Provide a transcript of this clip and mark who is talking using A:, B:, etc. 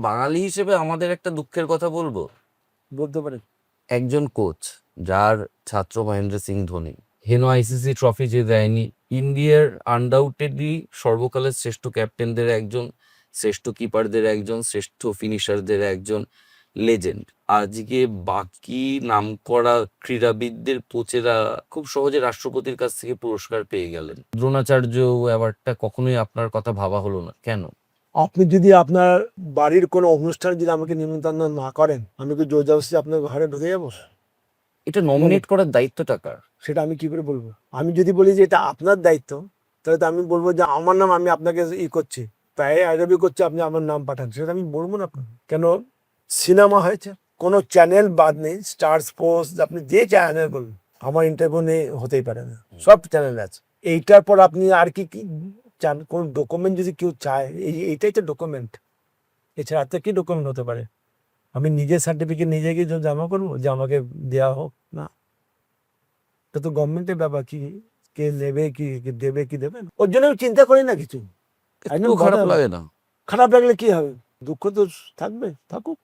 A: বাঙালি হিসেবে আমাদের একটা দুঃখের কথা বলব।
B: বলতে পারেন।
A: একজন কোচ যার ছাত্র মহেন্দ্র সিং ধোনি। হেনো আইসিসি ট্রফি যে দেয়নি ইন্ডিয়ার আনডাউটেডলি সর্বকালের শ্রেষ্ঠ ক্যাপ্টেনদের একজন শ্রেষ্ঠ কিপারদের একজন শ্রেষ্ঠ ফিনিশারদের একজন লেজেন্ড আজকে বাকি নামকরা ক্রীড়াবিদদের কোচেরা খুব সহজে রাষ্ট্রপতির কাছ থেকে পুরস্কার পেয়ে গেলেন। দ্রোণাচার্য অ্যাওয়ার্ডটা কখনোই আপনার কথা ভাবা হলো না। কেন?
B: আপনি যদি আপনার বাড়ির কোনো অনুষ্ঠানে যদি আমাকে নিমন্ত্রণ না করেন আমি কি জোর জবরদস্তি আপনার ঘরে ঢুকে যাব?
A: এটা নমিনেট করার দায়িত্বটা কার?
B: সেটা আমি কি করে বলব? আমি যদি বলি যে এটা আপনার দায়িত্ব তাহলে তো আমি বলব যে আমার নাম আমি আপনাকে ই করছি। তাই আরবি করছে আপনি আমার নাম পাঠান। সেটা আমি বলব না আপনাকে। কেন? সিনেমা হয়েছে। কোনো চ্যানেল বাদ নেই। স্টার স্পোর্টস আপনি যে চ্যানেল বলুন আমার ইন্টারভিউ নেই হতেই পারে না। সব চ্যানেল আছে। এইটার পর আপনি আর কি কি চান কোন ডকুমেন্ট যদি কেউ চায় এই এইটাই তো ডকুমেন্ট এছাড়া আর তো কি ডকুমেন্ট হতে পারে? আমি নিজের সার্টিফিকেট নিজে গিয়ে জমা করব? যে আমাকে দেওয়া হোক না। এটা তো গভর্নমেন্টের ব্যাপার কি কে নেবে কি দেবে কি দেবে। ওর জন্য আমি চিন্তা করি না কিছু।
A: খারাপ লাগে না।
B: খারাপ লাগলে কি হবে? দুঃখ তো থাকবে থাকুক।